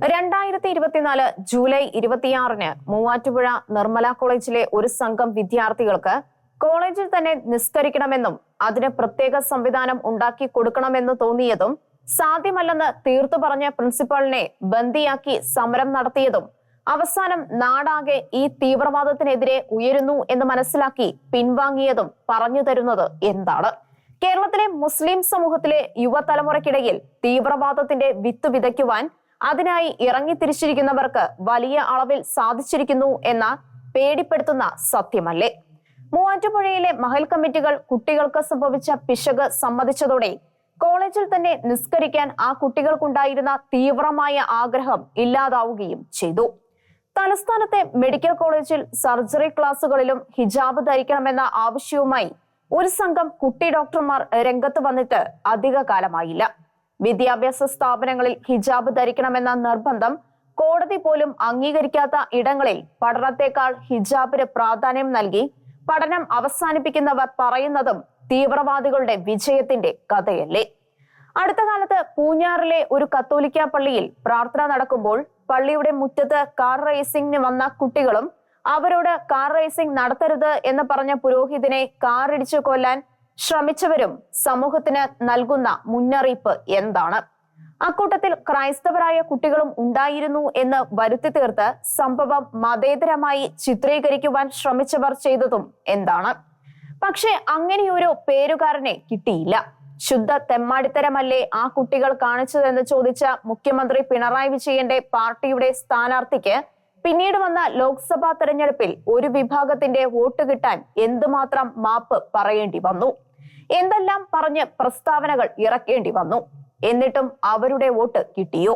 രണ്ടായിരത്തി ഇരുപത്തിനാല് ജൂലൈ ഇരുപത്തിയാറിന് മൂവാറ്റുപുഴ നിർമ്മല കോളേജിലെ ഒരു സംഘം വിദ്യാർത്ഥികൾക്ക് കോളേജിൽ തന്നെ നിസ്കരിക്കണമെന്നും അതിന് പ്രത്യേക സംവിധാനം ഉണ്ടാക്കി കൊടുക്കണമെന്ന് തോന്നിയതും സാധ്യമല്ലെന്ന് തീർത്തു പറഞ്ഞ പ്രിൻസിപ്പാളിനെ ബന്ദിയാക്കി സമരം നടത്തിയതും അവസാനം നാടാകെ ഈ തീവ്രവാദത്തിനെതിരെ ഉയരുന്നു എന്ന് മനസ്സിലാക്കി പിൻവാങ്ങിയതും പറഞ്ഞു തരുന്നത് എന്താണ്? കേരളത്തിലെ മുസ്ലിം സമൂഹത്തിലെ യുവതലമുറയ്ക്കിടയിൽ തീവ്രവാദത്തിന്റെ വിത്ത് വിതയ്ക്കുവാൻ അതിനായി ഇറങ്ങിത്തിരിച്ചിരിക്കുന്നവർക്ക് വലിയ അളവിൽ സാധിച്ചിരിക്കുന്നു എന്ന പേടിപ്പെടുത്തുന്ന സത്യമല്ലേ? മൂവാറ്റുപുഴയിലെ മഹൽ കമ്മിറ്റികൾ കുട്ടികൾക്ക് സംഭവിച്ച പിശക് സമ്മതിച്ചതോടെ കോളേജിൽ തന്നെ നിസ്കരിക്കാൻ ആ കുട്ടികൾക്കുണ്ടായിരുന്ന തീവ്രമായ ആഗ്രഹം ഇല്ലാതാവുകയും ചെയ്തു. തലസ്ഥാനത്തെ മെഡിക്കൽ കോളേജിൽ സർജറി ക്ലാസുകളിലും ഹിജാബ് ധരിക്കണമെന്ന ആവശ്യവുമായി ഒരു സംഘം കുട്ടി ഡോക്ടർമാർ രംഗത്ത് വന്നിട്ട് അധിക കാലമായില്ല വിദ്യാഭ്യാസ സ്ഥാപനങ്ങളിൽ ഹിജാബ് ധരിക്കണമെന്ന നിർബന്ധം കോടതി പോലും അംഗീകരിക്കാത്ത ഇടങ്ങളിൽ പഠനത്തെക്കാൾ ഹിജാബിന് പ്രാധാന്യം നൽകി പഠനം അവസാനിപ്പിക്കുന്നവർ പറയുന്നതും തീവ്രവാദികളുടെ വിജയത്തിന്റെ കഥയല്ലേ? അടുത്ത കാലത്ത് പൂഞ്ഞാറിലെ ഒരു കത്തോലിക്ക പള്ളിയിൽ പ്രാർത്ഥന നടക്കുമ്പോൾ പള്ളിയുടെ മുറ്റത്ത് കാർ റേസിംഗിന് വന്ന കുട്ടികളും അവരോട് കാർ റേസിംഗ് നടത്തരുത് എന്ന് പറഞ്ഞ പുരോഹിതനെ കാറിടിച്ചു കൊല്ലാൻ ശ്രമിച്ചവരും സമൂഹത്തിന് നൽകുന്ന മുന്നറിയിപ്പ് എന്താണ്? അക്കൂട്ടത്തിൽ ക്രൈസ്തവരായ കുട്ടികളും ഉണ്ടായിരുന്നു എന്ന് വരുത്തി തീർത്ത് സംഭവം മതേതരമായി ചിത്രീകരിക്കുവാൻ ശ്രമിച്ചവർ ചെയ്തതും എന്താണ്? പക്ഷെ അങ്ങനെയൊരു പേരുകാരനെ കിട്ടിയില്ല. ശുദ്ധ തെമ്മാടിത്തരമല്ലേ ആ കുട്ടികൾ കാണിച്ചതെന്ന് ചോദിച്ച മുഖ്യമന്ത്രി പിണറായി വിജയന്റെ പാർട്ടിയുടെ സ്ഥാനാർത്ഥിക്ക് പിന്നീട് വന്ന ലോക്സഭാ തെരഞ്ഞെടുപ്പിൽ ഒരു വിഭാഗത്തിന്റെ വോട്ട് കിട്ടാൻ എന്തുമാത്രം മാപ്പ് പറയേണ്ടി വന്നു? എന്തെല്ലാം പറഞ്ഞ് പ്രസ്താവനകൾ ഇറക്കേണ്ടി വന്നു? എന്നിട്ടും അവരുടെ വോട്ട് കിട്ടിയോ?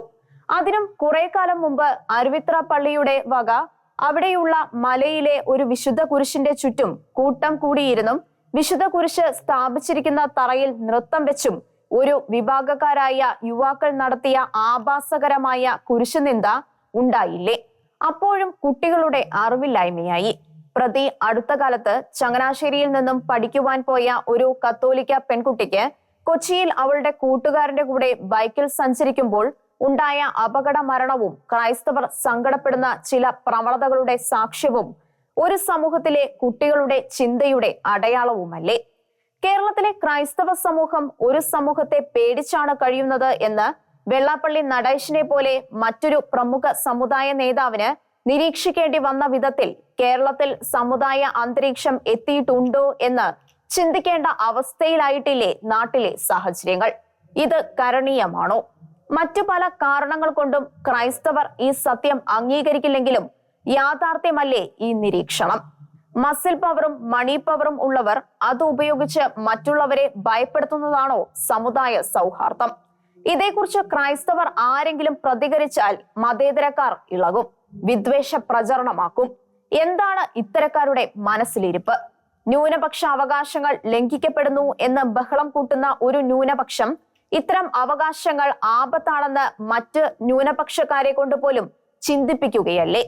അതിനും കുറെ കാലം മുമ്പ് അരുവിത്ര പള്ളിയുടെ വക അവിടെയുള്ള മലയിലെ ഒരു വിശുദ്ധ കുരിശിന്റെ ചുറ്റും കൂട്ടം കൂടിയിരുന്നും വിശുദ്ധ കുരിശ് സ്ഥാപിച്ചിരിക്കുന്ന തറയിൽ നൃത്തം വെച്ചും ഒരു വിഭാഗക്കാരായ യുവാക്കൾ നടത്തിയ ആഭാസകരമായ കുരിശുനിന്ദ ഉണ്ടായില്ലേ? അപ്പോഴും കുട്ടികളുടെ അറിവില്ലായ്മയായി. പ്രതി അടുത്ത കാലത്ത് ചങ്ങനാശ്ശേരിയിൽ നിന്നും പഠിക്കുവാൻ പോയ ഒരു കത്തോലിക്ക പെൺകുട്ടിക്ക് കൊച്ചിയിൽ അവളുടെ കൂട്ടുകാരന്റെ കൂടെ ബൈക്കിൽ സഞ്ചരിക്കുമ്പോൾ ഉണ്ടായ അപകട മരണവും ക്രൈസ്തവർ സങ്കടപ്പെടുന്ന ചില പ്രവണതകളുടെ സാക്ഷ്യവും ഒരു സമൂഹത്തിലെ കുട്ടികളുടെ ചിന്തയുടെ അടയാളവുമല്ലേ? കേരളത്തിലെ ക്രൈസ്തവ സമൂഹം ഒരു സമൂഹത്തെ പേടിച്ചാണ് കഴിയുന്നത് എന്ന് വെള്ളാപ്പള്ളി നടേശിനെ പോലെ മറ്റൊരു പ്രമുഖ സമുദായ നേതാവിന് നിരീക്ഷിക്കേണ്ടി വന്ന വിധത്തിൽ കേരളത്തിൽ സമുദായ അന്തരീക്ഷം എത്തിയിട്ടുണ്ടോ എന്ന് ചിന്തിക്കേണ്ട അവസ്ഥയിലായിട്ടില്ലേ നാട്ടിലെ സാഹചര്യങ്ങൾ? ഇത് കരണീയമാണോ? മറ്റു പല കാരണങ്ങൾ കൊണ്ടും ക്രൈസ്തവർ ഈ സത്യം അംഗീകരിക്കില്ലെങ്കിലും യാഥാർത്ഥ്യമല്ലേ ഈ നിരീക്ഷണം? മസിൽ പവറും മണി പവറും ഉള്ളവർ അത് ഉപയോഗിച്ച് മറ്റുള്ളവരെ ഭയപ്പെടുത്തുന്നതാണോ സമുദായ സൗഹാർദ്ദം? ഇതേക്കുറിച്ച് ക്രൈസ്തവർ ആരെങ്കിലും പ്രതികരിച്ചാൽ മതേതരക്കാർ ഇളകും. വിദ്വേഷ പ്രചരണമാക്കും. എന്താണ് ഇത്തരക്കാരുടെ മനസ്സിലിരിപ്പ്? ന്യൂനപക്ഷ അവകാശങ്ങൾ ലംഘിക്കപ്പെടുന്നു എന്ന് ബഹളം കൂട്ടുന്ന ഒരു ന്യൂനപക്ഷം ഇത്തരം അവകാശങ്ങൾ ആപത്താണെന്ന് മറ്റ് ന്യൂനപക്ഷക്കാരെ കൊണ്ട് പോലും ചിന്തിപ്പിക്കുകയല്ലേ?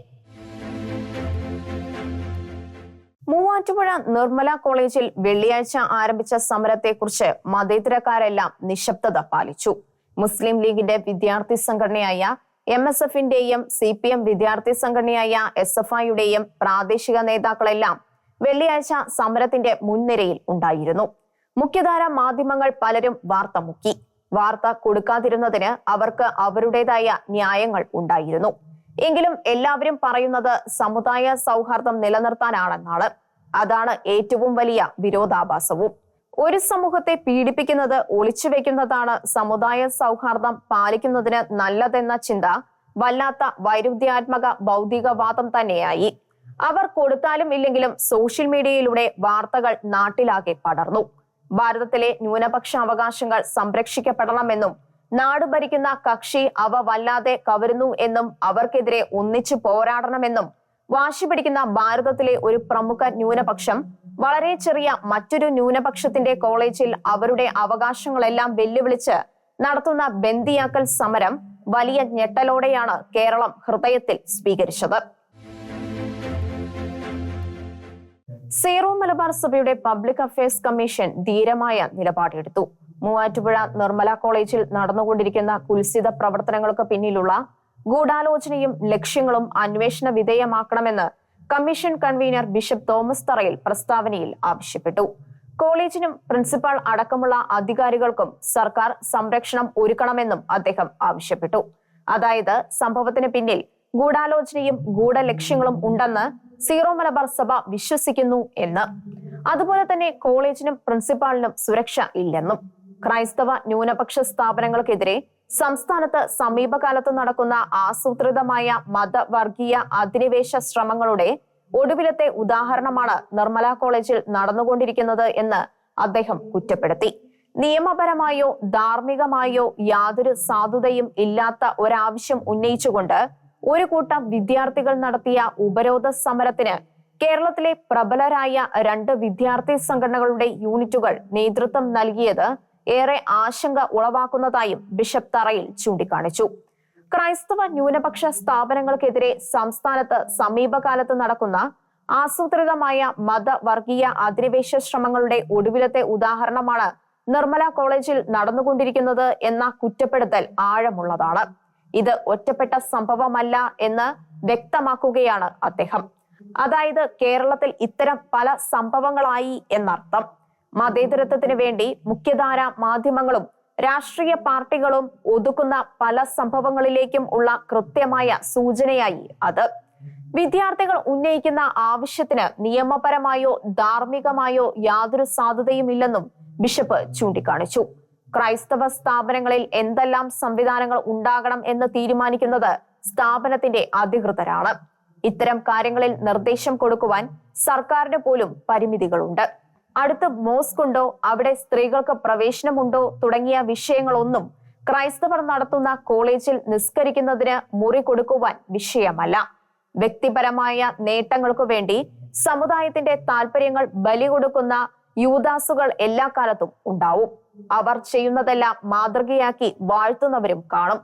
മൂവാറ്റുപുഴ നിർമ്മല കോളേജിൽ വെള്ളിയാഴ്ച ആരംഭിച്ച സമരത്തെക്കുറിച്ച് മതേതരക്കാരെല്ലാം നിശബ്ദത പാലിച്ചു. മുസ്ലിം ലീഗിന്റെ വിദ്യാർത്ഥി സംഘടനയായ എം എസ് എഫിന്റെയും സി പി എം വിദ്യാർത്ഥി സംഘടനയായ എസ് എഫ് ഐയുടെയും പ്രാദേശിക നേതാക്കളെല്ലാം വെള്ളിയാഴ്ച സമരത്തിന്റെ മുൻനിരയിൽ ഉണ്ടായിരുന്നു. മുഖ്യധാര മാധ്യമങ്ങൾ പലരും വാർത്ത മുക്കി. വാർത്ത കൊടുക്കാതിരുന്നതിന് അവർക്ക് അവരുടേതായ ന്യായങ്ങൾ ഉണ്ടായിരുന്നു. എങ്കിലും എല്ലാവരും പറയുന്നത് സമുദായ സൗഹാർദ്ദം നിലനിർത്താനാണെന്നാണ്. അതാണ് ഏറ്റവും വലിയ വിരോധാഭാസവും. ഒരു സമൂഹത്തെ പീഡിപ്പിക്കുന്നത് ഒളിച്ചു വെക്കുന്നതാണ് സമുദായ സൗഹാർദ്ദം പാലിക്കുന്നതിന് നല്ലതെന്ന ചിന്ത വല്ലാത്ത വൈരുദ്ധ്യാത്മക ഭൗതികവാദം തന്നെയായി. അവർ കൊടുത്താലും ഇല്ലെങ്കിലും സോഷ്യൽ മീഡിയയിലൂടെ വാർത്തകൾ നാട്ടിലാകെ പടർന്നു. ഭാരതത്തിലെ ന്യൂനപക്ഷ അവകാശങ്ങൾ സംരക്ഷിക്കപ്പെടണമെന്നും നാട് ഭരിക്കുന്ന കക്ഷി അവ വല്ലാതെ കവരുന്നു എന്നും അവർക്കെതിരെ ഒന്നിച്ചു പോരാടണമെന്നും വാശി പിടിക്കുന്ന ഭാരതത്തിലെ ഒരു പ്രമുഖ ന്യൂനപക്ഷം. വളരെ ചെറിയ മറ്റൊരു ന്യൂനപക്ഷത്തിന്റെ കോളേജിൽ അവരുടെ അവകാശങ്ങളെല്ലാം വെല്ലുവിളിച്ച് നടത്തുന്ന ബന്ദിയാക്കൽ സമരം വലിയ ഞെട്ടലോടെയാണ് കേരളം ഹൃദയത്തിൽ സ്വീകരിച്ചത്. സീറോ മലബാർ സഭയുടെ പബ്ലിക് അഫയേഴ്സ് കമ്മീഷൻ ധീരമായ നിലപാടെടുത്തു. മൂവാറ്റുപുഴ നിർമ്മല കോളേജിൽ നടന്നുകൊണ്ടിരിക്കുന്ന കുൽസിത പ്രവർത്തനങ്ങൾക്ക് പിന്നിലുള്ള ഗൂഢാലോചനയും ലക്ഷ്യങ്ങളും അന്വേഷണ വിധേയമാക്കണമെന്ന് commission convener bishop Thomas Tharayil പ്രസ്താവനയിൽ ആവശ്യപ്പെട്ടു. കോളേജിനും പ്രിൻസിപ്പാൾ അടക്കമുള്ള അധികാരികൾക്കും സർക്കാർ സംരക്ഷണം ഒരുക്കണമെന്നും അദ്ദേഹം ആവശ്യപ്പെട്ടു. അതായത് സംഭവത്തിന് പിന്നിൽ ഗൂഢാലോചനയും ഗൂഢലക്ഷ്യങ്ങളും ഉണ്ടെന്ന് സീറോ മലബാർ സഭ വിശ്വസിക്കുന്നു എന്ന്. അതുപോലെ തന്നെ കോളേജിനും പ്രിൻസിപ്പാളിനും സുരക്ഷ ഇല്ലെന്നും. ക്രൈസ്തവ ന്യൂനപക്ഷ സ്ഥാപനങ്ങൾക്കെതിരെ സംസ്ഥാനത്ത് സമീപകാലത്ത് നടക്കുന്ന ആസൂത്രിതമായ മതവർഗീയ അധിനിവേശ ശ്രമങ്ങളുടെ ഒടുവിലത്തെ ഉദാഹരണമാണ് നിർമ്മല കോളേജിൽ നടന്നുകൊണ്ടിരിക്കുന്നത് എന്ന് അദ്ദേഹം കുറ്റപ്പെടുത്തി. നിയമപരമായോ ധാർമ്മികമായോ യാതൊരു സാധുതയും ഇല്ലാത്ത ഒരാവശ്യം ഉന്നയിച്ചുകൊണ്ട് ഒരു കൂട്ടം വിദ്യാർത്ഥികൾ നടത്തിയ ഉപരോധ സമരത്തിന് കേരളത്തിലെ പ്രബലരായ രണ്ട് വിദ്യാർത്ഥി സംഘടനകളുടെ യൂണിറ്റുകൾ നേതൃത്വം നൽകിയത് ഏറെ ആശങ്ക ഉളവാക്കുന്നതായും ബിഷപ്പ് തറയിൽ ചൂണ്ടിക്കാണിച്ചു. ക്രൈസ്തവ ന്യൂനപക്ഷ സ്ഥാപനങ്ങൾക്കെതിരെ സംസ്ഥാനത്ത് സമീപകാലത്ത് നടക്കുന്ന ആസൂത്രിതമായ മതവർഗീയ അധിനിവേശ ശ്രമങ്ങളുടെ ഒടുവിലത്തെ ഉദാഹരണമാണ് നിർമ്മല കോളേജിൽ നടന്നുകൊണ്ടിരിക്കുന്നത് എന്ന കുറ്റപ്പെടുത്തൽ ആഴമുള്ളതാണ്. ഇത് ഒറ്റപ്പെട്ട സംഭവമല്ല എന്ന് വ്യക്തമാക്കുകയാണ് അദ്ദേഹം. അതായത് കേരളത്തിൽ ഇത്തരം പല സംഭവങ്ങളായി എന്നർത്ഥം. മതേതരത്വത്തിന് വേണ്ടി മുഖ്യധാര മാധ്യമങ്ങളും രാഷ്ട്രീയ പാർട്ടികളും ഒതുക്കുന്ന പല സംഭവങ്ങളിലേക്കും ഉള്ള കൃത്യമായ സൂചനയായി അത്. വിദ്യാർത്ഥികൾ ഉന്നയിക്കുന്ന ആവശ്യത്തിന് നിയമപരമായോ ധാർമ്മികമായോ യാതൊരു സാധ്യതയുമില്ലെന്നും ബിഷപ്പ് ചൂണ്ടിക്കാണിച്ചു. ക്രൈസ്തവ സ്ഥാപനങ്ങളിൽ എന്തെല്ലാം സംവിധാനങ്ങൾ ഉണ്ടാകണം എന്ന് തീരുമാനിക്കുന്നത് സ്ഥാപനത്തിന്റെ അധികൃതരാണ്. ഇത്തരം കാര്യങ്ങളിൽ നിർദ്ദേശം കൊടുക്കുവാൻ സർക്കാരിന് പോലും പരിമിതികളുണ്ട്. അടുത്ത് മോസ്ക് ഉണ്ടോ അവിടെ സ്ത്രീകൾക്ക് പ്രവേശനമുണ്ടോ? തുടങ്ങിയ വിഷയങ്ങളൊന്നും ക്രൈസ്തവർ നടത്തുന്ന കോളേജിൽ നിസ്കരിക്കുന്നതിന് മുറി കൊടുക്കുവാൻ വിഷയമല്ല. വ്യക്തിപരമായ നേട്ടങ്ങൾക്കു വേണ്ടി സമുദായത്തിന്റെ താല്പര്യങ്ങൾ ബലി കൊടുക്കുന്ന യൂദാസുകൾ എല്ലാ കാലത്തും ഉണ്ടാവും. അവർ ചെയ്യുന്നതെല്ലാം മാതൃകയാക്കി വാഴ്ത്തുന്നവരും കാണും.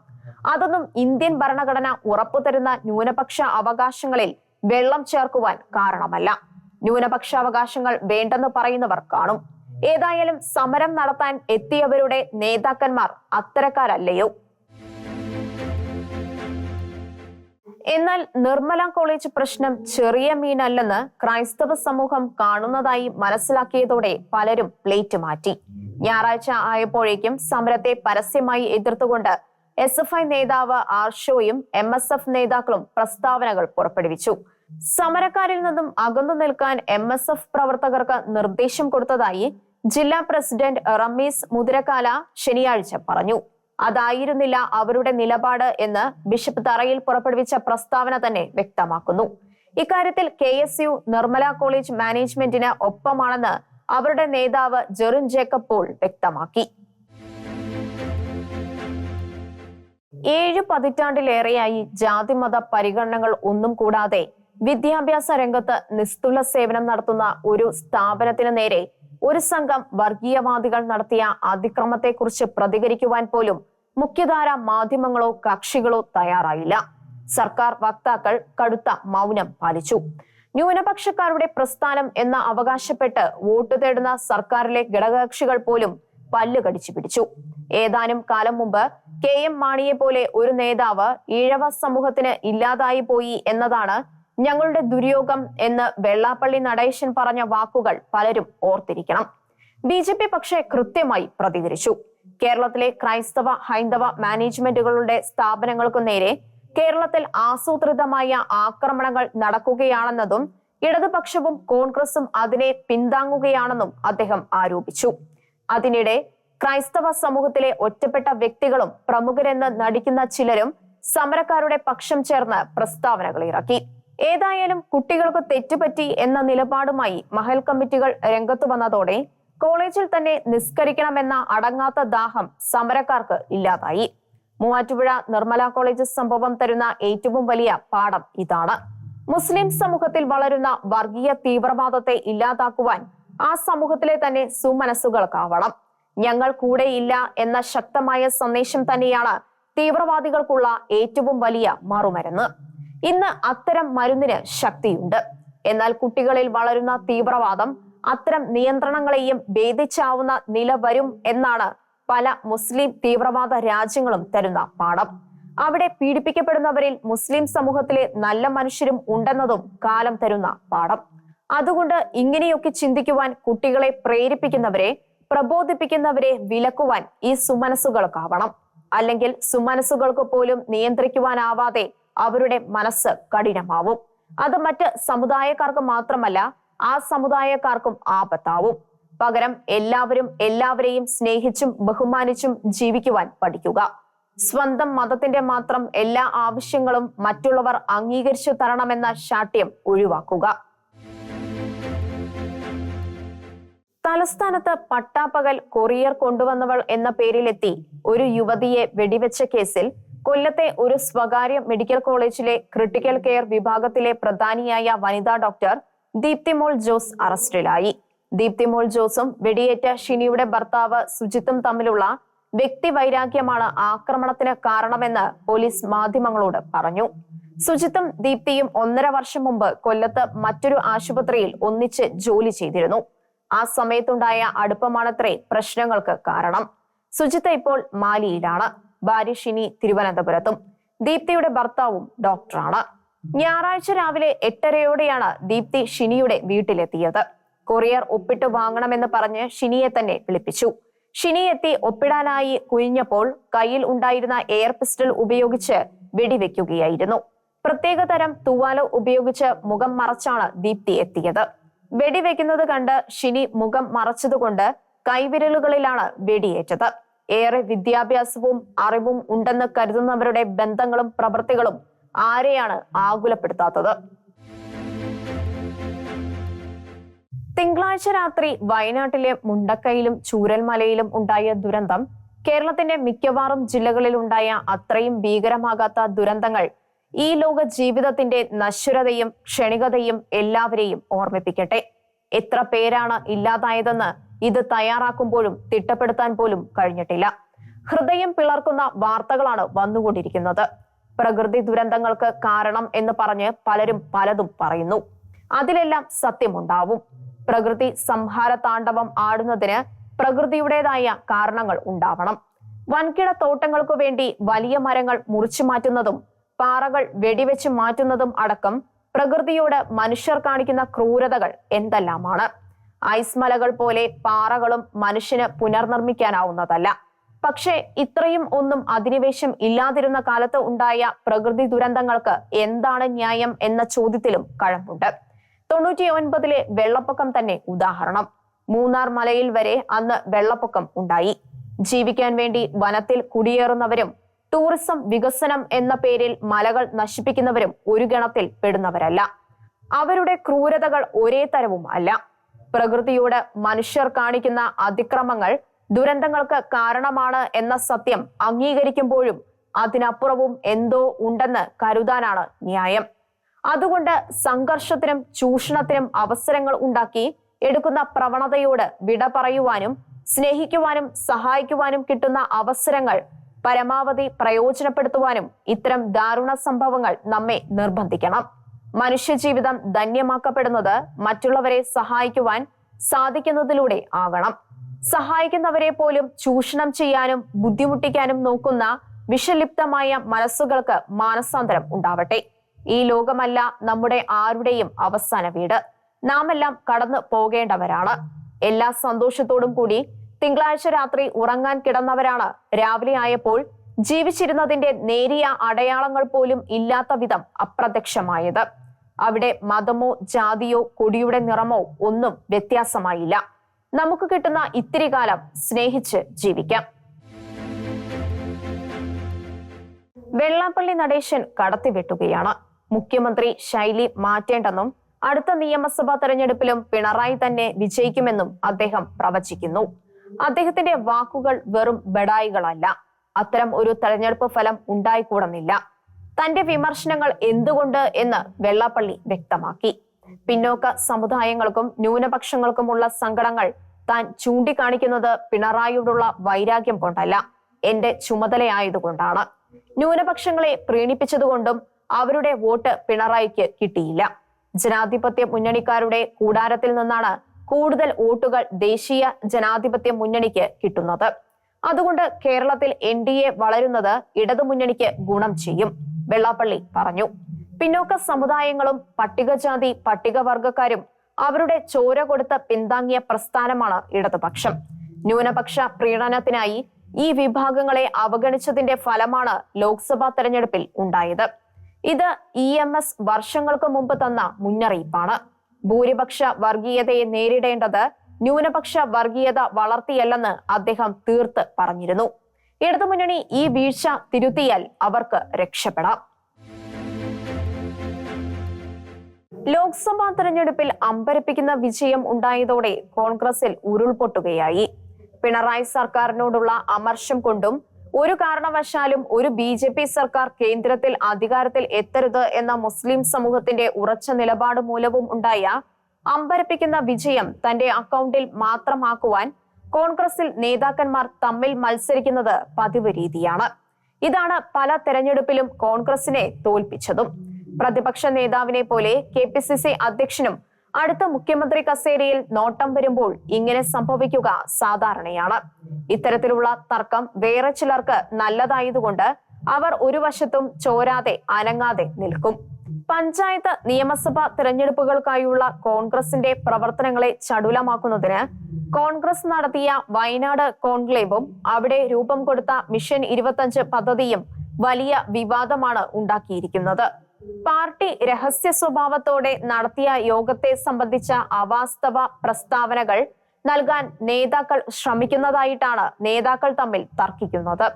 അതൊന്നും ഇന്ത്യൻ ഭരണഘടന ഉറപ്പു തരുന്ന ന്യൂനപക്ഷ അവകാശങ്ങളിൽ വെള്ളം ചേർക്കുവാൻ കാരണമല്ല. ന്യൂനപക്ഷ അവകാശങ്ങൾ വേണ്ടെന്ന് പറയുന്നവർ കാണും. ഏതായാലും സമരം നടത്താൻ എത്തിയവരുടെ നേതാക്കന്മാർ അത്തരക്കാരല്ലയോ? എന്നാൽ നിർമ്മല കോളേജ് പ്രശ്നം ചെറിയ മീനല്ലെന്ന് ക്രൈസ്തവ സമൂഹം കാണുന്നതായി മനസ്സിലാക്കിയതോടെ പലരും പ്ലേറ്റ് മാറ്റി. ഞായറാഴ്ച ആയപ്പോഴേക്കും സമരത്തെ പരസ്യമായി എതിർത്തുകൊണ്ട് എസ് എഫ് ഐ നേതാവ് ആർഷോയും എം എസ് എഫ് നേതാക്കളും പ്രസ്താവനകൾ പുറപ്പെടുവിച്ചു. സമരക്കാരിൽ നിന്നും അകന്നു നിൽക്കാൻ എം എസ് എഫ് പ്രവർത്തകർക്ക് നിർദ്ദേശം കൊടുത്തതായി ജില്ലാ പ്രസിഡന്റ് റമീസ് മുതിരക്കാല ശനിയാഴ്ച പറഞ്ഞു. അതായിരുന്നില്ല അവരുടെ നിലപാട് എന്ന് ബിഷപ്പ് തറയിൽ പുറപ്പെടുവിച്ച പ്രസ്താവന തന്നെ വ്യക്തമാക്കുന്നു. ഇക്കാര്യത്തിൽ K S U Nirmala college മാനേജ്മെന്റിന് ഒപ്പമാണെന്ന് അവരുടെ നേതാവ് ജെറിൻ ജേക്കബ് പോൾ വ്യക്തമാക്കി. ഏഴ് പതിറ്റാണ്ടിലേറെയായി ജാതിമത പരിഗണനകൾ ഒന്നും കൂടാതെ വിദ്യാഭ്യാസ രംഗത്ത് നിസ്തുല സേവനം നടത്തുന്ന ഒരു സ്ഥാപനത്തിന് നേരെ ഒരു സംഘം വർഗീയവാദികൾ നടത്തിയ അതിക്രമത്തെക്കുറിച്ച് പ്രതികരിക്കുവാൻ പോലും മുഖ്യധാര മാധ്യമങ്ങളോ കക്ഷികളോ തയ്യാറായില്ല. സർക്കാർ വക്താക്കൾ കടുത്ത മൗനം പാലിച്ചു. ന്യൂനപക്ഷക്കാരുടെ പ്രസ്ഥാനം എന്ന അവകാശപ്പെട്ട് വോട്ട് തേടുന്ന സർക്കാരിലെ ഘടകകക്ഷികൾ പോലും പല്ല് കടിച്ചു പിടിച്ചു ഏതാനും കാലം മുമ്പ് കെ എം മാണിയെ പോലെ ഒരു നേതാവ് ഈഴവ സമൂഹത്തിന് ഇല്ലാതായി പോയി എന്നതാണ് ഞങ്ങളുടെ ദുര്യോഗം എന്ന് വെള്ളാപ്പള്ളി നടേശൻ പറഞ്ഞ വാക്കുകൾ പലരും ഓർത്തിരിക്കണം. ബി ജെ പി പക്ഷേ കൃത്യമായി പ്രതികരിച്ചു. കേരളത്തിലെ ക്രൈസ്തവ ഹൈന്ദവ മാനേജ്മെന്റുകളുടെ സ്ഥാപനങ്ങൾക്കു നേരെ കേരളത്തിൽ ആസൂത്രിതമായ ആക്രമണങ്ങൾ നടക്കുകയാണെന്നതും ഇടതുപക്ഷവും കോൺഗ്രസും അതിനെ പിന്താങ്ങുകയാണെന്നും അദ്ദേഹം ആരോപിച്ചു. അതിനിടെ ക്രൈസ്തവ സമൂഹത്തിലെ ഒറ്റപ്പെട്ട വ്യക്തികളും പ്രമുഖരെന്ന് നടിക്കുന്ന ചിലരും സമരക്കാരുടെ പക്ഷം ചേർന്ന് പ്രസ്താവനകൾ ഇറക്കി. ഏതായാലും കുട്ടികൾക്ക് തെറ്റുപറ്റി എന്ന നിലപാടുമായി മഹൽ കമ്മിറ്റികൾ രംഗത്തു വന്നതോടെ കോളേജിൽ തന്നെ നിസ്കരിക്കണമെന്ന അടങ്ങാത്ത ദാഹം സമരക്കാർക്ക് ഇല്ലാതായി. മൂവാറ്റുപുഴ നിർമ്മല കോളേജ് സംഭവം തരുന്ന ഏറ്റവും വലിയ പാഠം ഇതാണ്. മുസ്ലിം സമൂഹത്തിൽ വളരുന്ന വർഗീയ തീവ്രവാദത്തെ ഇല്ലാതാക്കുവാൻ ആ സമൂഹത്തിലെ തന്നെ സുമനസ്സുകൾക്കാവണം ഞങ്ങൾ കൂടെയില്ല എന്ന ശക്തമായ സന്ദേശം തന്നെയാണ് തീവ്രവാദികൾക്കുള്ള ഏറ്റവും വലിയ മറുമരുന്ന്. ഇന്ന് അത്തരം മരുന്നിന് ശക്തിയുണ്ട്. എന്നാൽ കുട്ടികളിൽ വളരുന്ന തീവ്രവാദം അത്തരം നിയന്ത്രണങ്ങളെയും ഭേദിച്ചാവുന്ന നില വരും എന്നാണ് പല മുസ്ലിം തീവ്രവാദ രാജ്യങ്ങളും തരുന്ന പാഠം. അവിടെ പീഡിപ്പിക്കപ്പെടുന്നവരിൽ മുസ്ലിം സമൂഹത്തിലെ നല്ല മനുഷ്യരും ഉണ്ടെന്നതും കാലം തരുന്ന പാഠം. അതുകൊണ്ട് ഇങ്ങനെയൊക്കെ ചിന്തിക്കുവാൻ കുട്ടികളെ പ്രേരിപ്പിക്കുന്നവരെ പ്രബോധിപ്പിക്കുന്നവരെ വിലക്കുവാൻ ഈ സുമനസ്സുകൾക്കാവണം അല്ലെങ്കിൽ സുമനസ്സുകൾക്ക് പോലും നിയന്ത്രിക്കുവാനാവാതെ അവരുടെ മനസ്സ് കഠിനമാവും. അത് മറ്റ് സമുദായക്കാർക്ക് മാത്രമല്ല ആ സമുദായക്കാർക്കും ആപത്താവും. പകരം എല്ലാവരും എല്ലാവരെയും സ്നേഹിച്ചും ബഹുമാനിച്ചും ജീവിക്കുവാൻ പഠിക്കുക. സ്വന്തം മതത്തിന്റെ മാത്രം എല്ലാ ആവശ്യങ്ങളും മറ്റുള്ളവർ അംഗീകരിച്ചു തരണമെന്ന ശാഠ്യം ഒഴിവാക്കുക. തലസ്ഥാനത്ത് പട്ടാപ്പകൽ കൊറിയർ കൊണ്ടുവന്നവൾ എന്ന പേരിലെത്തി ഒരു യുവതിയെ വെടിവെച്ച കേസിൽ കൊല്ലത്തെ ഒരു സ്വകാര്യ മെഡിക്കൽ കോളേജിലെ ക്രിട്ടിക്കൽ കെയർ വിഭാഗത്തിലെ പ്രധാനിയായ വനിതാ ഡോക്ടർ ദീപ്തിമോൾ ജോസ് അറസ്റ്റിലായി. ദീപ്തിമോൾ ജോസും വെടിയേറ്റ ഷിനിയുടെ ഭർത്താവ് സുജിത്തും തമ്മിലുള്ള വ്യക്തി വൈരാഗ്യമാണ് ആക്രമണത്തിന് കാരണമെന്ന് പോലീസ് മാധ്യമങ്ങളോട് പറഞ്ഞു. സുജിത്തും ദീപ്തിയും ഒന്നര വർഷം മുമ്പ് കൊല്ലത്ത് മറ്റൊരു ആശുപത്രിയിൽ ഒന്നിച്ച് ജോലി ചെയ്തിരുന്നു. ആ സമയത്തുണ്ടായ അടുപ്പമാണത്രേ പ്രശ്നങ്ങൾക്ക് കാരണം. സുജിത്ത് ഇപ്പോൾ മാലിയിലാണ്. ഭാര്യ ഷിനി തിരുവനന്തപുരത്തും. ദീപ്തിയുടെ ഭർത്താവും ഡോക്ടറാണ്. ഞായറാഴ്ച രാവിലെ എട്ടരയോടെയാണ് ദീപ്തി ഷിനിയുടെ വീട്ടിലെത്തിയത്. കൊറിയർ ഒപ്പിട്ട് വാങ്ങണമെന്ന് പറഞ്ഞ് ഷിനിയെ തന്നെ വിളിപ്പിച്ചു. ഷിനി എത്തി ഒപ്പിടാനായി കുഴിഞ്ഞപ്പോൾ കയ്യിൽ ഉണ്ടായിരുന്ന എയർ പിസ്റ്റൾ ഉപയോഗിച്ച് വെടിവെക്കുകയായിരുന്നു. പ്രത്യേക തരം തൂവാല ഉപയോഗിച്ച് മുഖം മറച്ചാണ് ദീപ്തി എത്തിയത്. വെടിവെക്കുന്നത് കണ്ട് ഷിനി മുഖം മറച്ചതുകൊണ്ട് കൈവിരലുകളിലാണ് വെടിയേറ്റത്. ഏറെ വിദ്യാഭ്യാസവും അറിവും ഉണ്ടെന്ന് കരുതുന്നവരുടെ ബന്ധങ്ങളും പ്രവൃത്തികളും ആരെയാണ് ആകുലപ്പെടുത്താത്തത്? തിങ്കളാഴ്ച രാത്രി വയനാട്ടിലെ മുണ്ടക്കയിലും ചൂരൽമലയിലും ഉണ്ടായ ദുരന്തം കേരളത്തിന്റെ മിക്കവാറും ജില്ലകളിൽ ഉണ്ടായ അത്രയും ഭീകരമാകാത്ത ദുരന്തങ്ങൾ ഈ ലോക ജീവിതത്തിന്റെ നശ്വരതയും ക്ഷണികതയും എല്ലാവരെയും ഓർമ്മിപ്പിക്കട്ടെ. എത്ര പേരാണ് ഇല്ലാതായതെന്ന് ഇത് തയ്യാറാക്കുമ്പോഴും തിട്ടപ്പെടുത്താൻ പോലും കഴിഞ്ഞിട്ടില്ല. ഹൃദയം പിളർക്കുന്ന വാർത്തകളാണ് വന്നുകൊണ്ടിരിക്കുന്നത്. പ്രകൃതി ദുരന്തങ്ങൾക്ക് കാരണം എന്ന് പറഞ്ഞ് പലരും പലതും പറയുന്നു. അതിലെല്ലാം സത്യമുണ്ടാവും. പ്രകൃതി സംഹാര താണ്ഡവം ആടുന്നതിന് പ്രകൃതിയുടേതായ കാരണങ്ങൾ ഉണ്ടാവണം. വൻകിട തോട്ടങ്ങൾക്കു വേണ്ടി വലിയ മരങ്ങൾ മുറിച്ചു മാറ്റുന്നതും പാറകൾ വെടിവെച്ച് മാറ്റുന്നതും അടക്കം പ്രകൃതിയോട് മനുഷ്യർ കാണിക്കുന്ന ക്രൂരതകൾ എന്തെല്ലാമാണ്? ഐസ് മലകൾ പോലെ പാറകളും മനുഷ്യന് പുനർനിർമ്മിക്കാനാവുന്നതല്ല. പക്ഷേ ഇത്രയും ഒന്നും അധിനിവേശം ഇല്ലാതിരുന്ന കാലത്ത് ഉണ്ടായ പ്രകൃതി ദുരന്തങ്ങൾക്ക് എന്താണ് ന്യായം എന്ന ചോദ്യത്തിലും കഴമ്പുണ്ട്. തൊണ്ണൂറ്റി ഒൻപതിലെ വെള്ളപ്പൊക്കം തന്നെ ഉദാഹരണം. മൂന്നാർ മലയിൽ വരെ അന്ന് വെള്ളപ്പൊക്കം ഉണ്ടായി. ജീവിക്കാൻ വേണ്ടി വനത്തിൽ കുടിയേറുന്നവരും ടൂറിസം വികസനം എന്ന പേരിൽ മലകൾ നശിപ്പിക്കുന്നവരും ഒരു ഗണത്തിൽ പെടുന്നവരല്ല. അവരുടെ ക്രൂരതകൾ ഒരേ തരവും അല്ല. പ്രകൃതിയോട് മനുഷ്യർ കാണിക്കുന്ന അതിക്രമങ്ങൾ ദുരന്തങ്ങൾക്ക് കാരണമാണ് എന്ന സത്യം അംഗീകരിക്കുമ്പോഴും അതിനപ്പുറവും എന്തോ ഉണ്ടെന്ന് കരുതാനാണ് ന്യായം. അതുകൊണ്ട് സംഘർഷത്തിനും ചൂഷണത്തിനും അവസരങ്ങൾ ഉണ്ടാക്കി എടുക്കുന്ന പ്രവണതയോട് വിട പറയുവാനും സ്നേഹിക്കുവാനും സഹായിക്കുവാനും കിട്ടുന്ന അവസരങ്ങൾ പരമാവധി പ്രയോജനപ്പെടുത്തുവാനും ഇത്തരം ദാരുണ സംഭവങ്ങൾ നമ്മെ നിർബന്ധിക്കണം. മനുഷ്യജീവിതം ധന്യമാക്കപ്പെടുന്നത് മറ്റുള്ളവരെ സഹായിക്കുവാൻ സാധിക്കുന്നതിലൂടെ ആകണം. സഹായിക്കുന്നവരെ പോലും ചൂഷണം ചെയ്യാനും ബുദ്ധിമുട്ടിക്കാനും നോക്കുന്ന വിഷലിപ്തമായ മനസ്സുകൾക്ക് മാനസാന്തരം ഉണ്ടാവട്ടെ. ഈ ലോകമല്ല നമ്മുടെ ആരുടെയും അവസാന വീട്. നാം എല്ലാം കടന്നു പോകേണ്ടവരാണ്. എല്ലാ സന്തോഷത്തോടും കൂടി തിങ്കളാഴ്ച രാത്രി ഉറങ്ങാൻ കിടന്നവരാണ്. രാവിലെ ആയപ്പോൾ ജീവിച്ചിരുന്നതിന്റെ നേരിയ അടയാളങ്ങൾ പോലും ഇല്ലാത്ത വിധം അപ്രത്യക്ഷമായത്. അവിടെ മതമോ ജാതിയോ കൊടിയുടെ നിറമോ ഒന്നും വ്യത്യാസമായില്ല. നമുക്ക് കിട്ടുന്ന ഇത്തിരി കാലം സ്നേഹിച്ച് ജീവിക്കാം. വെള്ളാപ്പള്ളി നടേശൻ കടത്തിവെട്ടുകയാണ് മുഖ്യമന്ത്രി ശൈലി മാറ്റേണ്ടെന്നും അടുത്ത നിയമസഭാ തെരഞ്ഞെടുപ്പിലും പിണറായി തന്നെ വിജയിക്കുമെന്നും അദ്ദേഹം പ്രവചിക്കുന്നു. അദ്ദേഹത്തിന്റെ വാക്കുകൾ വെറും ബഡായികളല്ല. അത്തരം ഒരു തെരഞ്ഞെടുപ്പ് ഫലം ഉണ്ടായിക്കൂടുന്നില്ല. തന്റെ വിമർശനങ്ങൾ എന്തുകൊണ്ട് എന്ന് വെള്ളാപ്പള്ളി വ്യക്തമാക്കി. പിന്നോക്ക സമുദായങ്ങൾക്കും ന്യൂനപക്ഷങ്ങൾക്കുമുള്ള സങ്കടങ്ങൾ താൻ ചൂണ്ടിക്കാണിക്കുന്നത് പിണറായിയോടുള്ള വൈരാഗ്യം കൊണ്ടല്ല എന്റെ ചുമതലയായതുകൊണ്ടാണ് ന്യൂനപക്ഷങ്ങളെ പ്രീണിപ്പിച്ചതുകൊണ്ടും അവരുടെ വോട്ട് പിണറായിക്ക് കിട്ടിയില്ല. ജനാധിപത്യ മുന്നണിക്കാരുടെ കൂടാരത്തിൽ നിന്നാണ് കൂടുതൽ വോട്ടുകൾ ദേശീയ ജനാധിപത്യ മുന്നണിക്ക് കിട്ടുന്നത്. അതുകൊണ്ട് കേരളത്തിൽ എൻ ഡി എ വളരുന്നത് ഇടതുമുന്നണിക്ക് ഗുണം ചെയ്യും. വെള്ളാപ്പള്ളി പറഞ്ഞു. പിന്നോക്ക സമുദായങ്ങളും പട്ടികജാതി പട്ടികവർഗക്കാരും അവരുടെ ചോര കൊടുത്ത് പിന്താങ്ങിയ പ്രസ്ഥാനമാണ് ഇടതുപക്ഷം. ന്യൂനപക്ഷ പ്രീണനത്തിനായി ഈ വിഭാഗങ്ങളെ അവഗണിച്ചതിന്റെ ഫലമാണ് ലോക്സഭാ തെരഞ്ഞെടുപ്പിൽ ഉണ്ടായത്. ഇത് ഇ എം എസ് വർഷങ്ങൾക്ക് മുമ്പ് തന്ന മുന്നറിയിപ്പാണ്. ഭൂരിപക്ഷ വർഗീയതയെ നേരിടേണ്ടത് ന്യൂനപക്ഷ വർഗീയത വളർത്തിയല്ലെന്ന് അദ്ദേഹം തീർത്ത് പറഞ്ഞിരുന്നു. ഇടതുമുന്നണി ഈ വീഴ്ച തിരുത്തിയാൽ അവർക്ക് രക്ഷപ്പെടാം. ലോക്സഭാ തെരഞ്ഞെടുപ്പിൽ അമ്പരപ്പിക്കുന്ന വിജയം ഉണ്ടായതോടെ കോൺഗ്രസിൽ ഉരുൾപൊട്ടുകയായി. പിണറായി സർക്കാരിനോടുള്ള അമർഷം കൊണ്ടും ഒരു കാരണവശാലും ഒരു ബി ജെ പി സർക്കാർ കേന്ദ്രത്തിൽ അധികാരത്തിൽ എത്തരുത് എന്ന മുസ്ലിം സമൂഹത്തിന്റെ ഉറച്ച നിലപാട് മൂലവും ഉണ്ടായ അമ്പരപ്പിക്കുന്ന വിജയം തന്റെ അക്കൗണ്ടിൽ മാത്രമാക്കുവാൻ കോൺഗ്രസിൽ നേതാക്കന്മാർ തമ്മിൽ മത്സരിക്കുന്നത് പതിവ് രീതിയാണ്. ഇതാണ് പല തെരഞ്ഞെടുപ്പിലും കോൺഗ്രസിനെ തോൽപ്പിച്ചതും. പ്രതിപക്ഷ നേതാവിനെ പോലെ കെ പി സി സി അധ്യക്ഷനും അടുത്ത മുഖ്യമന്ത്രി കസേരയിൽ നോട്ടം വരുമ്പോൾ ഇങ്ങനെ സംഭവിക്കുക സാധാരണയാണ്. ഇത്തരത്തിലുള്ള തർക്കം വേറെ ചിലർക്ക് നല്ലതായതുകൊണ്ട് അവർ ഒരു വശത്തും ചോരാതെ അനങ്ങാതെ നിൽക്കും. പഞ്ചായത്ത് നിയമസഭാ തിരഞ്ഞെടുപ്പുകൾക്കായുള്ള കോൺഗ്രസിന്റെ പ്രവർത്തനങ്ങളെ ചടുലമാക്കുന്നതിന് കോൺഗ്രസ് നടത്തിയ വയനാട് കോൺക്ലേവും അവിടെ രൂപം കൊടുത്ത മിഷൻ ഇരുപത്തഞ്ച് പദ്ധതിയും വലിയ വിവാദമാണ് ഉണ്ടാക്കിയിരിക്കുന്നത്. പാർട്ടി രഹസ്യ സ്വഭാവത്തോടെ നടത്തിയ യോഗത്തെ സംബന്ധിച്ച അവാസ്തവ പ്രസ്താവനകൾ നൽകാൻ നേതാക്കൾ ശ്രമിക്കുന്നതായിട്ടാണ് നേതാക്കൾ തമ്മിൽ തർക്കിക്കുന്നത്.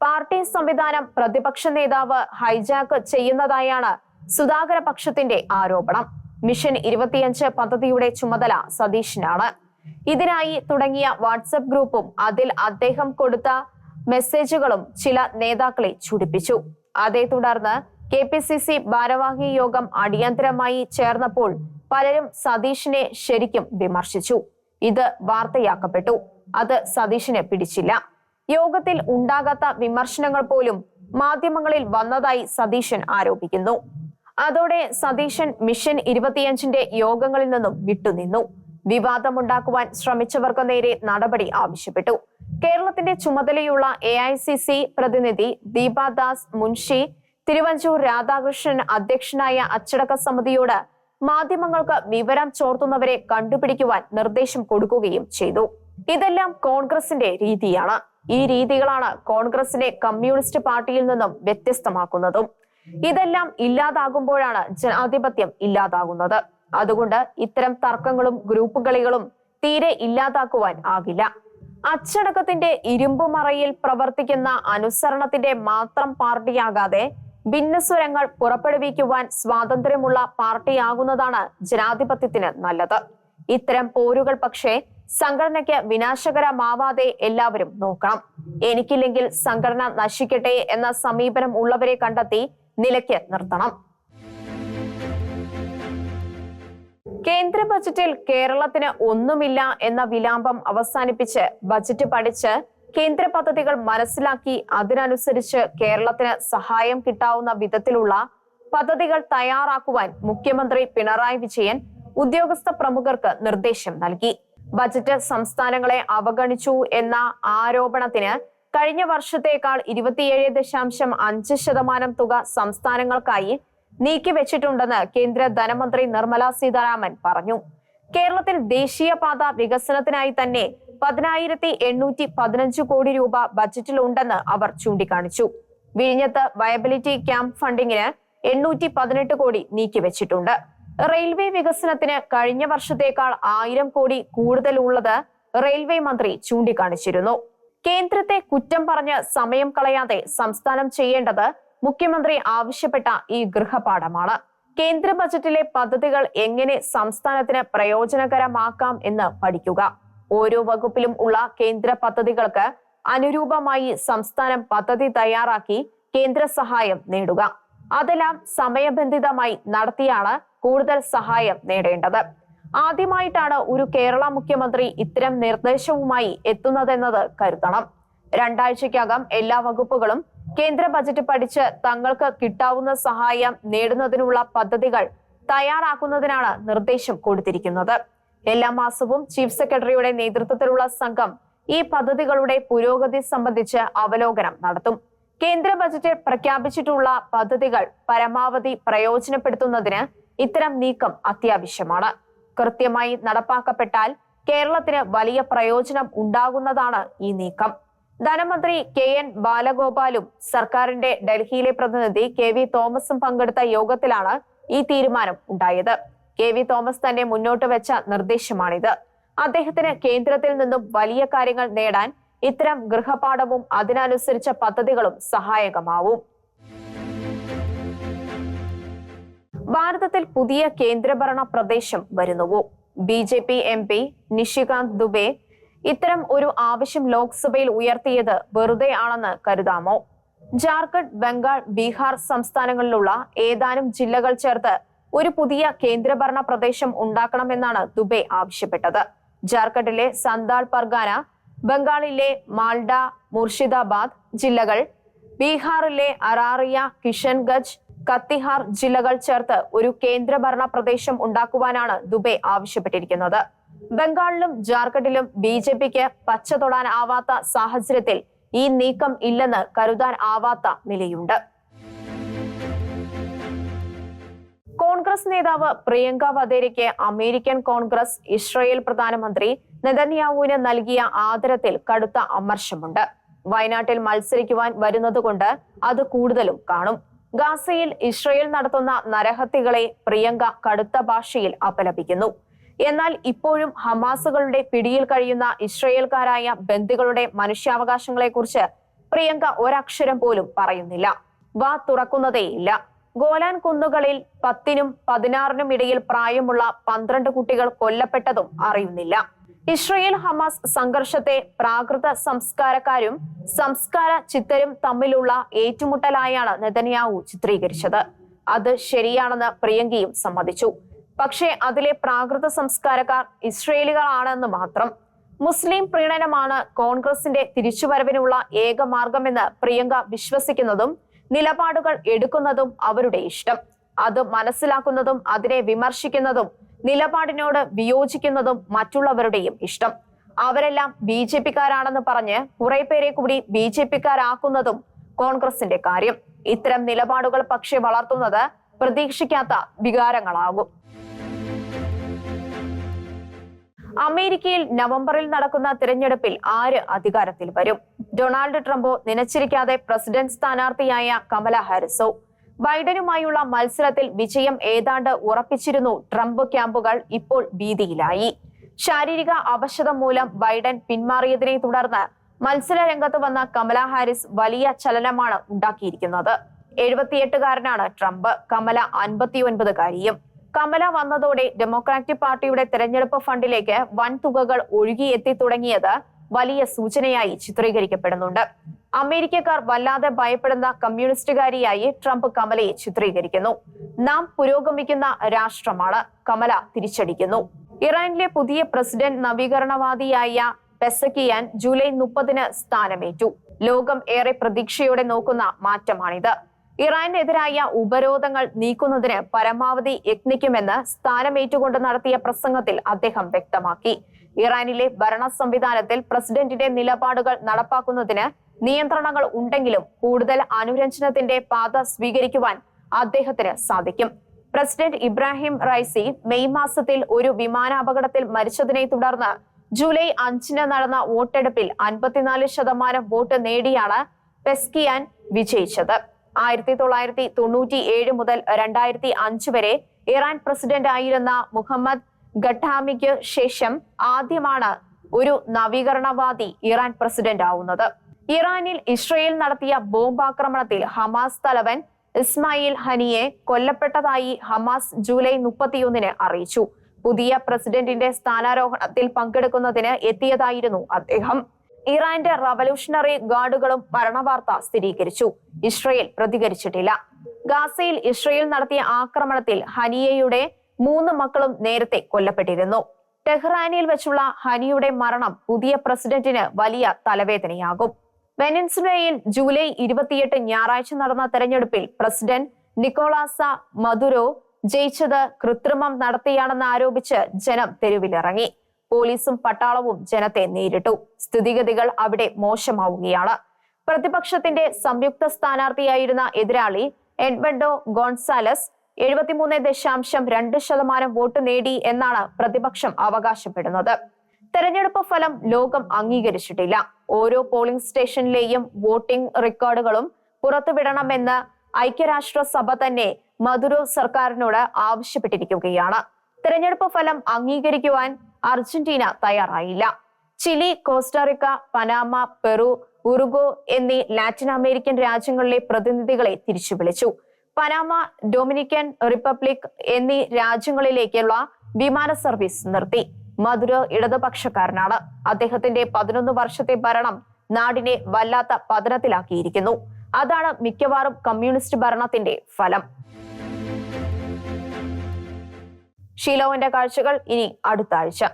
പാർട്ടി സംവിധാനം പ്രതിപക്ഷ നേതാവ് ഹൈജാക്ക് ചെയ്യുന്നതായാണ് സുധാകര പക്ഷത്തിന്റെ ആരോപണം. മിഷൻ ഇരുപത്തിയഞ്ച് പദ്ധതിയുടെ ചുമതല സതീഷിനാണ് ഇതിനായി തുടങ്ങിയ വാട്സപ്പ് ഗ്രൂപ്പും അതിൽ അദ്ദേഹം കൊടുത്ത മെസ്സേജുകളും ചില നേതാക്കളെ ചുടിപ്പിച്ചു. അതേ തുടർന്ന് കെ പി സി സി ഭാരവാഹി യോഗം അടിയന്തരമായി ചേർന്നപ്പോൾ പലരും സതീഷിനെ ശരിക്കും വിമർശിച്ചു. ഇത് വാർത്തയാക്കപ്പെട്ടു. അത് സതീഷിനെ പിടിച്ചില്ല. യോഗത്തിൽ ഉണ്ടാകാത്ത വിമർശനങ്ങൾ പോലും മാധ്യമങ്ങളിൽ വന്നതായി സതീശൻ ആരോപിക്കുന്നു. അതോടെ സതീശൻ മിഷൻ ഇരുപത്തിയഞ്ചിന്റെ യോഗങ്ങളിൽ നിന്നും വിട്ടുനിന്നു. വിവാദമുണ്ടാക്കുവാൻ ശ്രമിച്ചവർക്ക് നേരെ നടപടി ആവശ്യപ്പെട്ടു. കേരളത്തിന്റെ ചുമതലയുള്ള എ ഐ സി സി പ്രതിനിധി ദീപാദാസ് മുൻഷി തിരുവഞ്ചൂർ രാധാകൃഷ്ണൻ അധ്യക്ഷനായ അച്ചടക്ക സമിതിയോട് മാധ്യമങ്ങൾക്ക് വിവരം ചോർത്തുന്നവരെ കണ്ടുപിടിക്കുവാൻ നിർദ്ദേശം കൊടുക്കുകയും ചെയ്തു. ഇതെല്ലാം കോൺഗ്രസിന്റെ രീതിയാണ്. ഈ രീതികളാണ് കോൺഗ്രസിനെ കമ്മ്യൂണിസ്റ്റ് പാർട്ടിയിൽ നിന്നും വ്യത്യസ്തമാക്കുന്നതും. ഇതെല്ലാം ഇല്ലാതാകുമ്പോഴാണ് ജനാധിപത്യം ഇല്ലാതാകുന്നത്. അതുകൊണ്ട് ഇത്തരം തർക്കങ്ങളും ഗ്രൂപ്പ് കളികളും തീരെ ഇല്ലാതാക്കുവാൻ ആകില്ല. അച്ചടക്കത്തിന്റെ ഇരുമ്പുമറയിൽ പ്രവർത്തിക്കുന്ന അനുസരണത്തിന്റെ മാത്രം പാർട്ടിയാകാതെ ഭിന്നസ്വരങ്ങൾ പുറപ്പെടുവിക്കുവാൻ സ്വാതന്ത്ര്യമുള്ള പാർട്ടിയാകുന്നതാണ് ജനാധിപത്യത്തിന് നല്ലത്. ഇത്തരം പോരുകൾ പക്ഷേ സംഘടനയ്ക്ക് വിനാശകരമാവാതെ എല്ലാവരും നോക്കണം. എനിക്കില്ലെങ്കിൽ സംഘടന നശിക്കട്ടെ എന്ന സമീപനം ഉള്ളവരെ കണ്ടെത്തി നിലയ്ക്ക് നിർത്തണം. കേന്ദ്ര ബജറ്റിൽ കേരളത്തിന് ഒന്നുമില്ല എന്ന വിലാപം അവസാനിപ്പിച്ച് ബജറ്റ് പഠിച്ച് കേന്ദ്ര പദ്ധതികൾ മനസ്സിലാക്കി അതിനനുസരിച്ച് കേരളത്തിന് സഹായം കിട്ടാവുന്ന വിധത്തിലുള്ള പദ്ധതികൾ തയ്യാറാക്കുവാൻ മുഖ്യമന്ത്രി പിണറായി വിജയൻ ഉദ്യോഗസ്ഥ പ്രമുഖർക്ക് നിർദ്ദേശം നൽകി. ബജറ്റ് സംസ്ഥാനങ്ങളെ അവഗണിച്ചു എന്ന ആരോപണത്തിന് കഴിഞ്ഞ വർഷത്തേക്കാൾ ഇരുപത്തിയേഴ് ദശാംശം അഞ്ച് ശതമാനം തുക സംസ്ഥാനങ്ങൾക്കായി നീക്കിവെച്ചിട്ടുണ്ടെന്ന് കേന്ദ്ര ധനമന്ത്രി നിർമ്മല സീതാരാമൻ പറഞ്ഞു. കേരളത്തിൽ ദേശീയപാത വികസനത്തിനായി തന്നെ പതിനായിരത്തി എണ്ണൂറ്റി പതിനഞ്ച് കോടി രൂപ ബജറ്റിലുണ്ടെന്ന് അവർ ചൂണ്ടിക്കാണിച്ചു. വിഴിഞ്ഞത്ത് വയബിലിറ്റി ക്യാമ്പ് ഫണ്ടിങ്ങിന് എണ്ണൂറ്റി പതിനെട്ട് കോടി നീക്കിവെച്ചിട്ടുണ്ട്. റെയിൽവേ വികസനത്തിന് കഴിഞ്ഞ വർഷത്തേക്കാൾ ആയിരം കോടി കൂടുതലുള്ളത് റെയിൽവേ മന്ത്രി ചൂണ്ടിക്കാണിച്ചിരുന്നു. കേന്ദ്രത്തെ കുറ്റം പറഞ്ഞ് സമയം കളയാതെ സംസ്ഥാനം ചെയ്യേണ്ടത് മുഖ്യമന്ത്രി ആവശ്യപ്പെട്ട ഈ ഗൃഹപാഠമാണ്. കേന്ദ്ര ബജറ്റിലെ പദ്ധതികൾ എങ്ങനെ സംസ്ഥാനത്തിന് പ്രയോജനകരമാക്കാം എന്ന് പഠിക്കുക. ഓരോ വകുപ്പിലും ഉള്ള കേന്ദ്ര പദ്ധതികൾക്ക് അനുരൂപമായി സംസ്ഥാനം പദ്ധതി തയ്യാറാക്കി കേന്ദ്ര സഹായം നേടുക. അതെല്ലാം സമയബന്ധിതമായി നടത്തിയാണ് കൂടുതൽ സഹായം നേടേണ്ടത്. ആദ്യമായിട്ടാണ് ഒരു കേരള മുഖ്യമന്ത്രി ഇത്തരം നിർദ്ദേശവുമായി എത്തുന്നതെന്നത് കരുതണം. രണ്ടാഴ്ചയ്ക്കകം എല്ലാ വകുപ്പുകളും കേന്ദ്ര ബജറ്റ് പഠിച്ച് തങ്ങൾക്ക് കിട്ടാവുന്ന സഹായം നേടുന്നതിനുള്ള പദ്ധതികൾ തയ്യാറാക്കുന്നതിനാണ് നിർദ്ദേശം കൊടുത്തിരിക്കുന്നത്. എല്ലാ മാസവും ചീഫ് സെക്രട്ടറിയുടെ നേതൃത്വത്തിലുള്ള സംഘം ഈ പദ്ധതികളുടെ പുരോഗതി സംബന്ധിച്ച് അവലോകനം നടത്തും. കേന്ദ്ര ബജറ്റിൽ പ്രഖ്യാപിച്ചിട്ടുള്ള പദ്ധതികൾ പരമാവധി പ്രയോജനപ്പെടുത്തുന്നതിന് ഇത്തരം നീക്കം അത്യാവശ്യമാണ്. കൃത്യമായി നടപ്പാക്കപ്പെട്ടാൽ കേരളത്തിന് വലിയ പ്രയോജനം ഉണ്ടാകുന്നതാണ് ഈ നീക്കം. ധനമന്ത്രി കെ എൻ ബാലഗോപാലും സർക്കാരിന്റെ ഡൽഹിയിലെ പ്രതിനിധി കെ വി തോമസും പങ്കെടുത്ത യോഗത്തിലാണ് ഈ തീരുമാനം ഉണ്ടായത്. കെ വി തോമസ് തന്നെ മുന്നോട്ട് വെച്ച നിർദ്ദേശമാണിത്. അദ്ദേഹത്തിന് കേന്ദ്രത്തിൽ നിന്നും വലിയ കാര്യങ്ങൾ നേടാൻ ഇത്തരം ഗൃഹപാഠവും അതിനനുസരിച്ച പദ്ധതികളും സഹായകമാവും. ഭാരതത്തിൽ പുതിയ കേന്ദ്രഭരണ പ്രദേശം വരുന്നുവോ? B J P M P Nishikant Dubey ഇത്തരം ഒരു ആവശ്യം ലോക്സഭയിൽ ഉയർത്തിയത് വെറുതെ ആണെന്ന് കരുതാമോ? ജാർഖണ്ഡ് ബംഗാൾ ബീഹാർ സംസ്ഥാനങ്ങളിലുള്ള ഏതാനും ജില്ലകൾ ചേർത്ത് ഒരു പുതിയ കേന്ദ്രഭരണ പ്രദേശം ഉണ്ടാക്കണമെന്നാണ് ദുബെ ആവശ്യപ്പെട്ടത്. ജാർഖണ്ഡിലെ സന്താൾ പർഗാന ബംഗാളിലെ മാൽഡ മുർഷിദാബാദ് ജില്ലകൾ ബീഹാറിലെ അറാറിയ കിഷൻഗഞ്ച് കത്തിഹാർ ജില്ലകൾ ചേർത്ത് ഒരു കേന്ദ്രഭരണ പ്രദേശം ഉണ്ടാക്കുവാനാണ് ദുബെ ആവശ്യപ്പെട്ടിരിക്കുന്നത്. ബംഗാളിലും ജാർഖണ്ഡിലും ബി ജെ പിക്ക് പച്ച തൊടാൻ ആവാത്ത സാഹചര്യത്തിൽ ഈ നീക്കം ഇല്ലെന്ന് കരുതാൻ ആവാത്ത നിലയുണ്ട്. കോൺഗ്രസ് നേതാവ് പ്രിയങ്ക വധേരയ്ക്ക് അമേരിക്കൻ കോൺഗ്രസ് ഇസ്രയേൽ പ്രധാനമന്ത്രി നെതന്യാവുവിന് നൽകിയ ആദരത്തിൽ കടുത്ത അമർശമുണ്ട്. വയനാട്ടിൽ മത്സരിക്കുവാൻ വരുന്നതുകൊണ്ട് അത് കൂടുതലും കാണും. ഗാസയിൽ ഇസ്രയേൽ നടത്തുന്ന നരഹത്യകളെ പ്രിയങ്ക കടുത്ത ഭാഷയിൽ അപലപിക്കുന്നു. എന്നാൽ ഇപ്പോഴും ഹമാസുകളുടെ പിടിയിൽ കഴിയുന്ന ഇസ്രയേൽക്കാരായ ബന്ദികളുടെ മനുഷ്യാവകാശങ്ങളെക്കുറിച്ച് പ്രിയങ്ക ഒരക്ഷരം പോലും പറയുന്നില്ല. വാ തുറക്കുന്നതേയില്ല ഗോലാൻ കുന്നുകളിൽ പത്തിനും പതിനാറിനും ഇടയിൽ പ്രായമുള്ള പന്ത്രണ്ട് കുട്ടികൾ കൊല്ലപ്പെട്ടതും അറിയുന്നില്ല. ഇസ്രയേൽ ഹമാസ് സംഘർഷത്തെ പ്രാകൃത സംസ്കാരക്കാരും സംസ്കാര ചിത്തരും തമ്മിലുള്ള ഏറ്റുമുട്ടലായാണ് നെതന്യാവു ചിത്രീകരിച്ചത്. അത് ശരിയാണെന്ന് പ്രിയങ്കയും സമ്മതിച്ചു. പക്ഷേ അതിലെ പ്രാകൃത സംസ്കാരക്കാർ ഇസ്രയേലുകളാണെന്ന് മാത്രം. മുസ്ലിം പ്രീണനമാണ് കോൺഗ്രസിന്റെ തിരിച്ചുവരവിനുള്ള ഏക മാർഗമെന്ന് പ്രിയങ്ക വിശ്വസിക്കുന്നതും നിലപാടുകൾ എടുക്കുന്നതും അവരുടെ ഇഷ്ടം. അത് മനസ്സിലാക്കുന്നതും അതിനെ വിമർശിക്കുന്നതും നിലപാടിനോട് വിയോജിക്കുന്നതും മറ്റുള്ളവരുടെയും ഇഷ്ടം. അവരെല്ലാം ബി ജെ പിക്കാരാണെന്ന് പറഞ്ഞ് കുറെ പേരെ കൂടി ബി ജെ പിക്കാരാക്കുന്നതും കോൺഗ്രസിന്റെ കാര്യം. ഇത്തരം നിലപാടുകൾ പക്ഷേ വളർത്തുന്നത് പ്രതീക്ഷിക്കാത്ത വികാരങ്ങളാകും. അമേരിക്കയിൽ നവംബറിൽ നടക്കുന്ന തിരഞ്ഞെടുപ്പിൽ ആര് അധികാരത്തിൽ വരും? ഡൊണാൾഡ് ട്രംപോ നനച്ചിരിക്കാതെ പ്രസിഡന്റ് സ്ഥാനാർത്ഥിയായ കമല ഹാരിസോ. ബൈഡനുമായുള്ള മത്സരത്തിൽ വിജയം ഏതാണ്ട് ഉറപ്പിച്ചിരുന്നു. ട്രംപ് ക്യാമ്പുകൾ ഇപ്പോൾ ഭീതിയിലായി. ശാരീരിക അവശത മൂലം ബൈഡൻ പിന്മാറിയതിനെ തുടർന്ന് മത്സര രംഗത്ത് വന്ന കമല ഹാരിസ് വലിയ ചലനമാണ് ഉണ്ടാക്കിയിരിക്കുന്നത്. എഴുപത്തിയെട്ടുകാരനാണ് ട്രംപ്. കമല അൻപത്തിയൊൻപതുകാരിയും. കമല വന്നതോടെ ഡെമോക്രാറ്റിക് പാർട്ടിയുടെ തെരഞ്ഞെടുപ്പ് ഫണ്ടിലേക്ക് വൻ തുകകൾ ഒഴുകിയെത്തി തുടങ്ങിയത് വലിയ സൂചനയായി ചിത്രീകരിക്കപ്പെടുന്നുണ്ട്. അമേരിക്കക്കാർ വല്ലാതെ ഭയപ്പെടുന്ന കമ്മ്യൂണിസ്റ്റുകാരിയായി ട്രംപ് കമലയെ ചിത്രീകരിക്കുന്നു. നാം പുരോഗമിക്കുന്ന രാഷ്ട്രമാണ്. കമല തിരിച്ചടിക്കുന്നു. ഇറാനിലെ പുതിയ പ്രസിഡന്റ് നവീകരണവാദിയായ പെസക്കിയാൻ ജൂലൈ മുപ്പതിന് സ്ഥാനമേറ്റു. ലോകം ഏറെ പ്രതീക്ഷയോടെ നോക്കുന്ന മാറ്റമാണിത്. ഇറാനെതിരായ ഉപരോധങ്ങൾ നീക്കുന്നതിന് പരമാവധി യത്നിക്കുമെന്ന് സ്ഥാനമേറ്റുകൊണ്ട് നടത്തിയ പ്രസംഗത്തിൽ അദ്ദേഹം വ്യക്തമാക്കി. ഇറാനിലെ ഭരണ സംവിധാനത്തിൽ പ്രസിഡന്റിന്റെ നിലപാടുകൾ നടപ്പാക്കുന്നതിന് നിയന്ത്രണങ്ങൾ ഉണ്ടെങ്കിലും കൂടുതൽ അനുരഞ്ജനത്തിന്റെ പാത സ്വീകരിക്കുവാൻ അദ്ദേഹത്തിന് സാധിക്കും. പ്രസിഡന്റ് ഇബ്രാഹിം റൈസി മെയ് മാസത്തിൽ ഒരു വിമാനാപകടത്തിൽ മരിച്ചതിനെ തുടർന്ന് ജൂലൈ അഞ്ചിന് നടന്ന വോട്ടെടുപ്പിൽ അൻപത്തിനാല് ശതമാനം വോട്ട് നേടിയാണ് പെസ്കിയാൻ വിജയിച്ചത്. ആയിരത്തി തൊള്ളായിരത്തി തൊണ്ണൂറ്റി ഏഴ് മുതൽ രണ്ടായിരത്തി അഞ്ച് വരെ ഇറാൻ പ്രസിഡന്റ് ആയിരുന്ന മുഹമ്മദ് ഘട്ടാമിക്ക് ശേഷം ആദ്യമാണ് ഒരു നവീകരണവാദി ഇറാൻ പ്രസിഡന്റ് ആവുന്നത്. ഇറാനിൽ ഇസ്രയേൽ നടത്തിയ ബോംബാക്രമണത്തിൽ ഹമാസ് തലവൻ ഇസ്മായിൽ ഹനിയെ കൊല്ലപ്പെട്ടതായി ഹമാസ് ജൂലൈ മുപ്പത്തിയൊന്നിന് അറിയിച്ചു. പുതിയ പ്രസിഡന്റിന്റെ സ്ഥാനാരോഹണത്തിൽ പങ്കെടുക്കുന്നതിന് എത്തിയതായിരുന്നു അദ്ദേഹം. ഇറാന്റെ റവല്യൂഷണറി ഗാർഡുകളും മരണവാർത്ത സ്ഥിരീകരിച്ചു. ഇസ്രയേൽ പ്രതികരിച്ചിട്ടില്ല. ഗാസയിൽ ഇസ്രയേൽ നടത്തിയ ആക്രമണത്തിൽ ഹനിയയുടെ മൂന്ന് മക്കളും നേരത്തെ കൊല്ലപ്പെട്ടിരുന്നു. ടെഹ്റാനിൽ വെച്ചുള്ള ഹനിയുടെ മരണം പുതിയ പ്രസിഡന്റിന് വലിയ തലവേദനയാകും. വെനൻസുലയിൽ ജൂലൈ ഇരുപത്തിയെട്ട് ഞായറാഴ്ച നടന്ന തെരഞ്ഞെടുപ്പിൽ പ്രസിഡന്റ് നിക്കോളാസ മധുരോ ജയിച്ചത് കൃത്രിമം നടത്തിയാണെന്ന് ആരോപിച്ച് ജനം തെരുവിലിറങ്ങി. പോലീസും പട്ടാളവും ജനത്തെ നേരിട്ടു. സ്ഥിതിഗതികൾ അവിടെ മോശമാവുകയാണ്. പ്രതിപക്ഷത്തിന്റെ സംയുക്ത സ്ഥാനാർത്ഥിയായിരുന്ന എതിരാളി എഡ്മണ്ടോ ഗോൺസാലസ് എഴുപത്തിമൂന്ന് ദശാംശം രണ്ട് ശതമാനം വോട്ട് നേടി എന്നാണ് പ്രതിപക്ഷം അവകാശപ്പെടുന്നത്. തെരഞ്ഞെടുപ്പ് ഫലം ലോകം അംഗീകരിച്ചിട്ടില്ല. ഓരോ പോളിംഗ് സ്റ്റേഷനിലെയും വോട്ടിംഗ് റെക്കോർഡുകളും പുറത്തുവിടണമെന്ന് ഐക്യരാഷ്ട്രസഭ തന്നെ മധുരോ സർക്കാരിനോട് ആവശ്യപ്പെട്ടിരിക്കുകയാണ്. തെരഞ്ഞെടുപ്പ് ഫലം അംഗീകരിക്കുവാൻ അർജന്റീന തയ്യാറായില്ല. Chile Costa Rica Panama Peru Uruguay എന്നീ ലാറ്റിൻ അമേരിക്കൻ രാജ്യങ്ങളിലെ പ്രതിനിധികളെ തിരിച്ചു വിളിച്ചു പനാമ ഡൊമിനിക്കൻ റിപ്പബ്ലിക് എന്നീ രാജ്യങ്ങളിലേക്കുള്ള വിമാന സർവീസ് നിർത്തി. മധുര ഇടതുപക്ഷക്കാരനാണ്. അദ്ദേഹത്തിന്റെ പതിനൊന്ന് വർഷത്തെ ഭരണം നാടിനെ വല്ലാത്ത പതനത്തിലാക്കിയിരിക്കുന്നു. അതാണ് മിക്കവാറും കമ്മ്യൂണിസ്റ്റ് ഭരണത്തിന്റെ ഫലം. ഷീലോവിന്റെ കാഴ്ചകൾ ഇനി അടുത്ത ആഴ്ച.